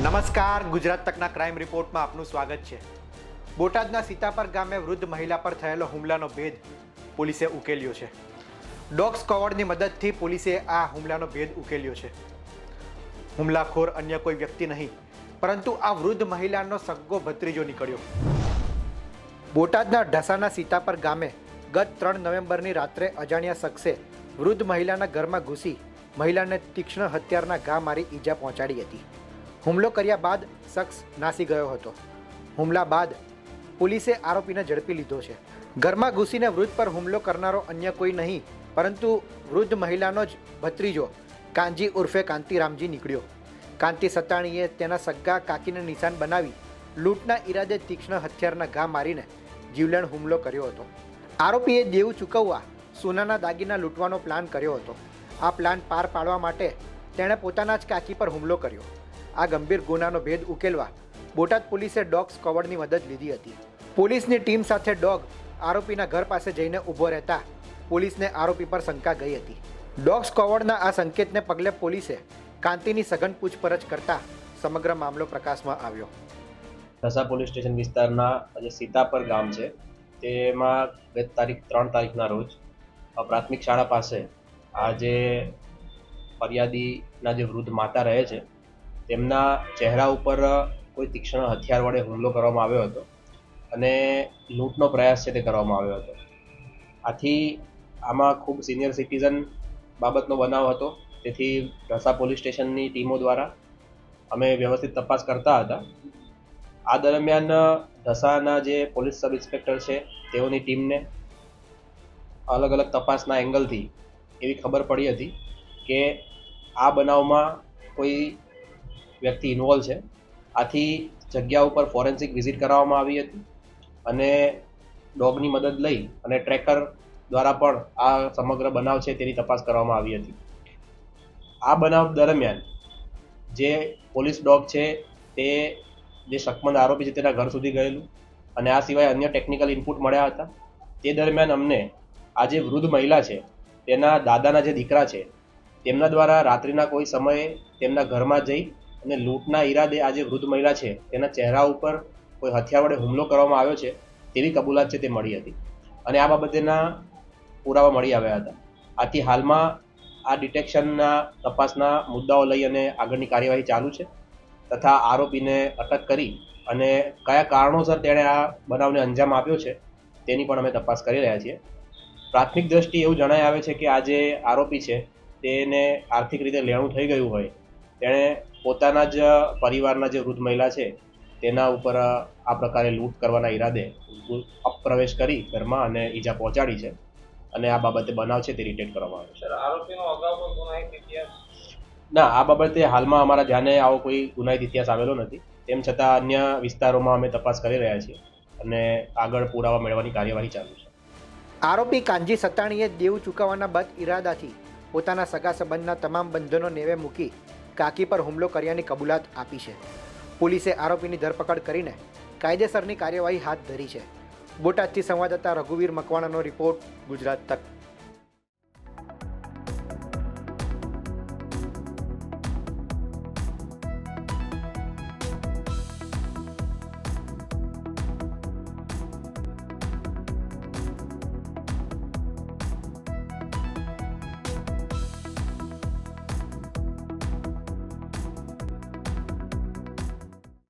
નમસ્કાર, ગુજરાત તકના ક્રાઇમ રિપોર્ટમાં આપનું સ્વાગત છે. બોટાદના સીતાપર ગામે વૃદ્ધ મહિલા પર થયેલો હુમલાનો ભેદ પોલીસે ઉકેલ્યો છે. ડોગ સ્કવોડની મદદથી પોલીસે આ હુમલાનો ભેદ ઉકેલ્યો છે. હુમલાખોર અન્ય કોઈ વ્યક્તિ નહીં, પરંતુ આ વૃદ્ધ મહિલાનો સગ્ગો ભત્રીજો નીકળ્યો. બોટાદના ઢસાના સીતાપર ગામે ગત ત્રણ નવેમ્બરની રાત્રે અજાણ્યા શખ્સે વૃદ્ધ મહિલાના ઘરમાં ઘૂસી મહિલાને તીક્ષ્ણ હથિયારના ઘા મારી ઈજા પહોંચાડી હતી. હુમલો કર્યા બાદ શખ્સ નાસી ગયો હતો. હુમલા બાદ પોલીસે આરોપીને ઝડપી લીધો છે. ઘરમાં ઘૂસીને વૃદ્ધ પર હુમલો કરનારો અન્ય કોઈ નહીં, પરંતુ વૃદ્ધ મહિલાનો જ ભત્રીજો કાંજી ઉર્ફે કાંતિરામજી નીકળ્યો. કાંતિ સતાણીએ તેના સગ્ગા કાકીને નિશાન બનાવી લૂંટના ઈરાદે તીક્ષ્ણ હથિયારના ઘા મારીને જીવલેણ હુમલો કર્યો હતો. આરોપીએ દેવું ચૂકવવા સોનાના દાગીના લૂંટવાનો પ્લાન કર્યો હતો. આ પ્લાન પાર પાડવા માટે તેણે પોતાના જ કાકી પર હુમલો કર્યો. આ ગંભીર ગુનાનો ભેદ ઉકેલવા બોટાદ પોલીસે ડોગ સ્કવોડની મદદ લીધી હતી. પોલીસની ટીમ સાથે ડોગ આરોપીના ઘર પાસે જઈને ઊભો રહેતા પોલીસને આરોપી પર શંકા ગઈ હતી. ડોગ સ્કવોડના આ સંકેતને પગલે પોલીસે કાંતિની સઘન પૂછપરછ કરતા સમગ્ર મામલો પ્રકાશમાં આવ્યો. ઢસા પોલીસ સ્ટેશન વિસ્તારના જે સીતાપર ગામ છે, તેમાં ગત તારીખ ત્રણ તારીખના રોજ પ્રાથમિક શાળા પાસે આ જે ફરિયાદીના જે વૃદ્ધ માતા રહે છે તેમના ચહેરા ઉપર કોઈ તીક્ષ્ણ હથિયાર વડે હુમલો કરવામાં આવ્યો હતો અને લૂંટનો પ્રયાસ છે તે કરવામાં આવ્યો હતો. આથી આમાં ખૂબ સિનિયર સિટીઝન બાબતનો બનાવ હતો. તેથી ઢસા પોલીસ સ્ટેશનની ટીમો દ્વારા અમે વ્યવસ્થિત તપાસ કરતા હતા. આ દરમિયાન ઢસાના જે પોલીસ સબ ઇન્સ્પેક્ટર છે તેઓની ટીમને અલગ અલગ તપાસના એંગલથી એવી ખબર પડી હતી કે આ બનાવમાં કોઈ વ્યક્તિ ઇન્વોલ્વ છે. આથી જગ્યા ઉપર ફોરેન્સિક વિઝિટ કરાવવામાં આવી હતી અને ડોગની મદદ લઈ અને ટ્રેકર દ્વારા પણ આ સમગ્ર બનાવ છે તેની તપાસ કરવામાં આવી હતી. આ બનાવ દરમિયાન જે પોલીસ ડોગ છે તે જે શકમંદ આરોપી છે તેના ઘર સુધી ગયેલું અને આ સિવાય અન્ય ટેકનિકલ ઇનપુટ મળ્યા હતા. તે દરમિયાન અમને આ જે વૃદ્ધ મહિલા છે તેના દાદાના જે દીકરા છે તેમના દ્વારા રાત્રિના કોઈ સમયે તેમના ઘરમાં જઈ અને લૂંટના ઈરાદે આ જે વૃદ્ધ મહિલા છે, તેના ચહેરા ઉપર કોઈ હથિયાર વડે હુમલો કરવામાં આવ્યો છે, તેવી કબૂલાત છે તે મળી હતી. અને આ બાબતેના પુરાવા મળી આવ્યા હતા. આથી હાલમાં આ ડિટેક્શનના તપાસના મુદ્દાઓ લઈ અને આગળની કાર્યવાહી ચાલુ છે તથા આરોપીને અટક કરી અને કયા કારણોસર તેણે આ બનાવને અંજામ આપ્યો છે, તેની પણ અમે તપાસ કરી રહ્યા છીએ. પ્રાથમિક દ્રષ્ટિએ એવું જણાય આવે છે કે આ જે આરોપી છે, તેને આર્થિક રીતે લેણું થઈ ગયું હોય તેણે પોતાના જ પરિવારના જે વૃદ્ધ મહિલા છે તેના ઉપર આ પ્રકારે લૂંટ કરવાના ઈરાદે અપ્રવેશ કરી ઘરમાં અને ઈજા પહોંચાડી છે અને આ બાબતે બનાવ છે તે રિટેક કરવામાં આવ્યો છે. ના આ બાબતે હાલમાં અમારા ધ્યાને આવો કોઈ ગુનાહિત ઇતિહાસ આવેલો નથી. તેમ છતાં અન્ય વિસ્તારોમાં અમે તપાસ કરી રહ્યા છીએ અને આગળ પુરાવા મેળવવાની કાર્યવાહી ચાલુ છે. આરોપી કાનજી સતાણીએ દેવું ચૂકવવાના બદ ઈરાદાથી પોતાના સગા સંબંધના તમામ બંધનો નેવે મૂકી કાકી પર હુમલો કર્યાની કબૂલાત આપી છે. પોલીસે આરોપીની ધરપકડ કરીને કાયદેસરની કાર્યવાહી હાથ ધરી છે. બોટાદથી સંવાદદાતા રઘુવીર મકવાણાનો રિપોર્ટ ગુજરાત તક.